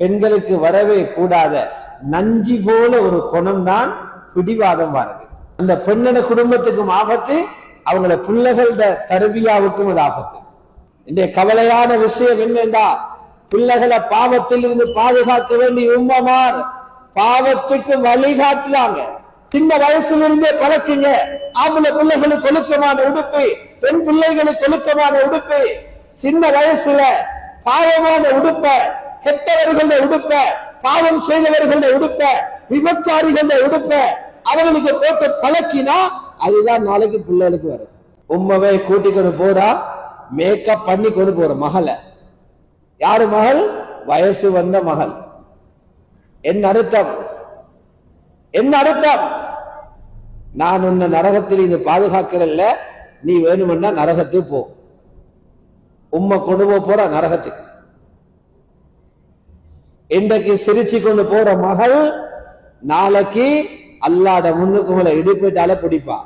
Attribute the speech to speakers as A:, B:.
A: பெண்களுக்கு வரவே கூடாத நஞ்சி போல ஒரு குணம் தான் பிடிவாதம் வருது அந்த பெண்ணோட குடும்பத்துக்கும் ஆபத்து அவங்கள பிள்ளைகளோட தருவியாவுக்கும் அது ஆபத்து. இன்றைய கவலையான விஷயம் என்னென்றா பிள்ளைகளை பாவத்தில் இருந்து பாதுகாக்க வேண்டிய உம்மமார் பாவத்துக்கு வழிகாட்டுறாங்க. சின்ன வயசுல இருந்தே பழக்குங்க. ஆம்பளை பிள்ளைகளுக்கு ஒழுக்கமான உடுப்பு பெண் பிள்ளைகளுக்கு ஒழுக்கமான உடுப்பு. சின்ன வயசுல பாவமான உடுப்பை கெட்டவர்கள உடுப்ப பாவம் செய்தவர்கள உடுப்ப விபச்சாரிகள உடுப்ப அவர்களுக்கு போட்டு பழக்கினா அதுதான் நாளைக்கு பிள்ளைகளுக்கு வரும். உண்மையை கூட்டிக்கொண்டு போறா மேக்கப் பண்ணி கொண்டு போற மகளை. யாரு மகள்? வயசு வந்த மகள். என் அர்த்தம். என்ன அர்த்தம். நான் உன்னை நரகத்தில் இது பாதுகாக்கிறல்ல. நீ வேணுமென்னா நரகத்துக்கு போ. உம்மை கொண்டு போக போற நரகத்துக்கு. இன்றைக்கு சிரிச்சு கொண்டு போற மகள் நாளைக்கு அல்லாட முன்னுக்கு உங்களை இடிப்பிட்டால பிடிப்பா.